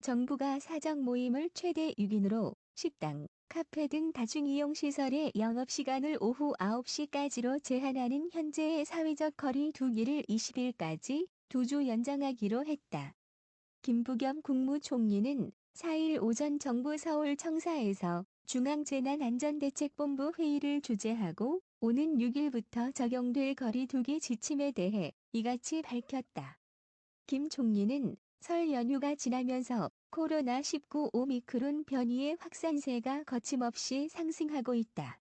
정부가 사적 모임을 최대 6인으로 식당, 카페 등 다중이용시설의 영업시간을 오후 9시까지로 제한하는 현재의 사회적 거리 두기를 20일까지 두 주 연장하기로 했다. 김부겸 국무총리는 4일 오전 정부 서울 청사에서 중앙재난안전대책본부 회의를 주재하고 오는 6일부터 적용될 거리 두기 지침에 대해 이같이 밝혔다. 김 총리는 설 연휴가 지나면서 코로나19 오미크론 변이의 확산세가 거침없이 상승하고 있다.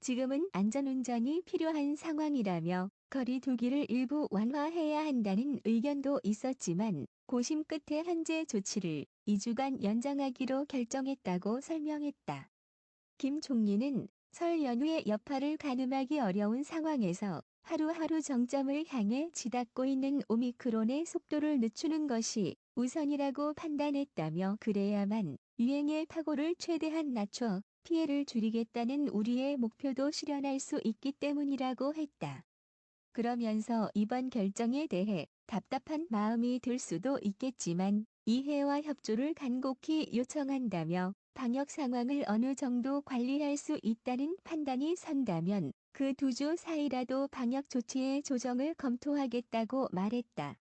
지금은 안전운전이 필요한 상황이라며 거리 두기를 일부 완화해야 한다는 의견도 있었지만 고심 끝에 현재 조치를 2주간 연장하기로 결정했다고 설명했다. 김 총리는 설 연휴의 여파를 가늠하기 어려운 상황에서 하루하루 정점을 향해 치닫고 있는 오미크론의 속도를 늦추는 것이 우선이라고 판단했다며 그래야만 유행의 파고를 최대한 낮춰 피해를 줄이겠다는 우리의 목표도 실현할 수 있기 때문이라고 했다. 그러면서 이번 결정에 대해 답답한 마음이 들 수도 있겠지만 이해와 협조를 간곡히 요청한다며 방역 상황을 어느 정도 관리할 수 있다는 판단이 선다면 그 두 주 사이라도 방역 조치의 조정을 검토하겠다고 말했다.